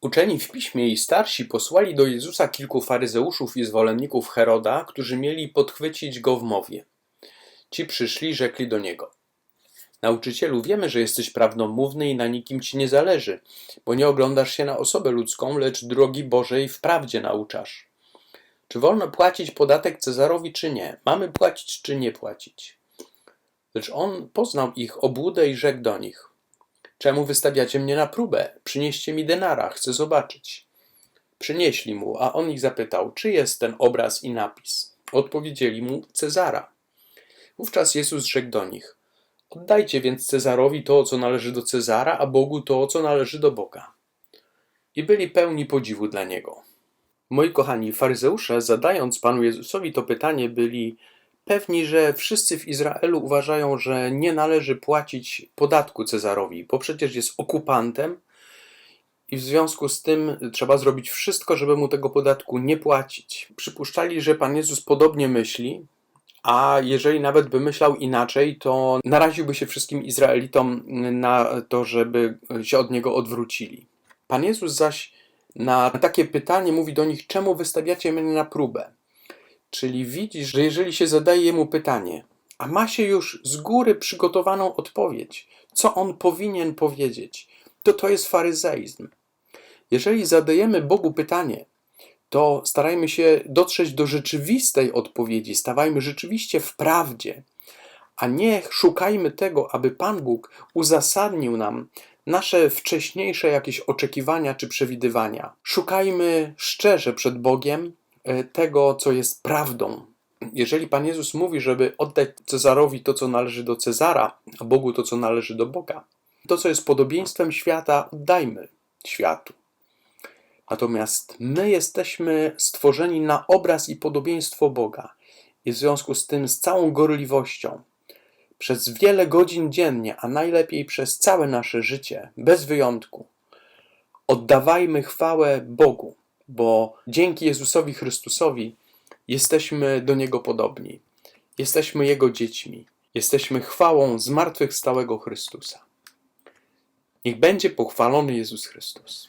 Uczeni w piśmie i starsi posłali do Jezusa kilku faryzeuszów i zwolenników Heroda, którzy mieli podchwycić go w mowie. Ci przyszli, rzekli do niego: Nauczycielu, wiemy, że jesteś prawdomówny i na nikim ci nie zależy, bo nie oglądasz się na osobę ludzką, lecz drogi Bożej w prawdzie nauczasz. Czy wolno płacić podatek Cezarowi, czy nie? Mamy płacić, czy nie płacić? Lecz on poznał ich obłudę i rzekł do nich: Czemu wystawiacie mnie na próbę? Przynieście mi denara, chcę zobaczyć. Przynieśli mu, a on ich zapytał, czy jest ten obraz i napis. Odpowiedzieli mu, Cezara. Wówczas Jezus rzekł do nich, oddajcie więc Cezarowi to, co należy do Cezara, a Bogu to, co należy do Boga. I byli pełni podziwu dla Niego. Moi kochani, faryzeusze, zadając Panu Jezusowi to pytanie, byli pewni, że wszyscy w Izraelu uważają, że nie należy płacić podatku Cezarowi, bo przecież jest okupantem i w związku z tym trzeba zrobić wszystko, żeby mu tego podatku nie płacić. Przypuszczali, że Pan Jezus podobnie myśli, a jeżeli nawet by myślał inaczej, to naraziłby się wszystkim Izraelitom na to, żeby się od niego odwrócili. Pan Jezus zaś na takie pytanie mówi do nich: Czemu wystawiacie mnie na próbę? Czyli widzisz, że jeżeli się zadaje jemu pytanie, a ma się już z góry przygotowaną odpowiedź, co on powinien powiedzieć, to to jest faryzeizm. Jeżeli zadajemy Bogu pytanie, to starajmy się dotrzeć do rzeczywistej odpowiedzi, stawajmy rzeczywiście w prawdzie, a nie szukajmy tego, aby Pan Bóg uzasadnił nam nasze wcześniejsze jakieś oczekiwania czy przewidywania. Szukajmy szczerze przed Bogiem tego, co jest prawdą. Jeżeli Pan Jezus mówi, żeby oddać Cezarowi to, co należy do Cezara, a Bogu to, co należy do Boga, to, co jest podobieństwem świata, oddajmy światu. Natomiast my jesteśmy stworzeni na obraz i podobieństwo Boga. I w związku z tym, z całą gorliwością, przez wiele godzin dziennie, a najlepiej przez całe nasze życie, bez wyjątku, oddawajmy chwałę Bogu, bo dzięki Jezusowi Chrystusowi jesteśmy do Niego podobni. Jesteśmy Jego dziećmi. Jesteśmy chwałą zmartwychwstałego Chrystusa. Niech będzie pochwalony Jezus Chrystus.